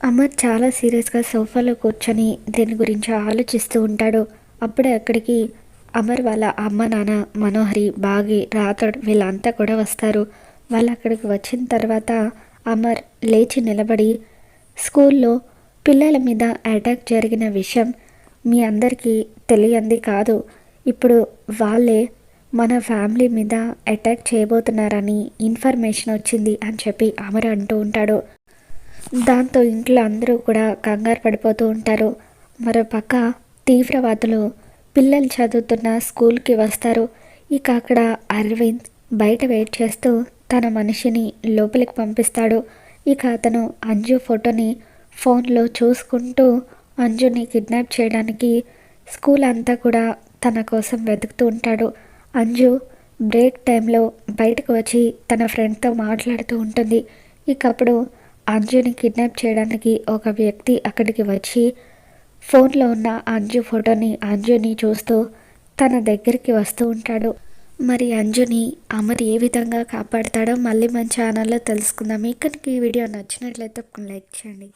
అమర్ చాలా సీరియస్గా సోఫాలో కూర్చొని దీని గురించి ఆలోచిస్తూ ఉంటాడు. అప్పుడే అక్కడికి అమర్ వాళ్ళ అమ్మ నాన్న మనోహరి బాగి రాథోడ్ వీళ్ళంతా కూడా వస్తారు. వాళ్ళు అక్కడికి వచ్చిన తర్వాత అమర్ లేచి నిలబడి స్కూల్లో పిల్లల మీద అటాక్ జరిగిన విషయం మీ అందరికీ తెలియంది కాదు. ఇప్పుడు వాళ్ళే మన ఫ్యామిలీ మీద అటాక్ చేయబోతున్నారని ఇన్ఫర్మేషన్ వచ్చింది అని చెప్పి అమర్ అంటూ ఉంటాడు. దాంతో ఇంట్లో అందరూ కూడా కంగారు పడిపోతూ ఉంటారు. మరోపక్క తీవ్రవాదులు పిల్లలు చదువుతున్న స్కూల్కి వస్తారు. ఇక అక్కడ అరవింద్ బయట వెయిట్ చేస్తూ తన మనిషిని లోపలికి పంపిస్తాడు. ఇక అతను అంజు ఫోటోని ఫోన్లో చూసుకుంటూ అంజుని కిడ్నాప్ చేయడానికి స్కూల్ అంతా కూడా తన కోసం వెతుకుతూ ఉంటాడు. అంజు బ్రేక్ టైంలో బయటకు వచ్చి తన ఫ్రెండ్తో మాట్లాడుతూ ఉంటుంది. ఇక అప్పుడు అంజుని కిడ్నాప్ చేయడానికి ఒక వ్యక్తి అక్కడికి వచ్చి ఫోన్లో ఉన్న అంజు ఫోటోని అంజుని చూస్తూ తన దగ్గరికి వస్తూ ఉంటాడు. మరి అంజుని అమర్ ఏ విధంగా కాపాడతాడో మళ్ళీ మన ఛానల్లో తెలుసుకుందాం. ఇక్కడికి ఈ వీడియో నచ్చినట్లయితే లైక్ చేయండి.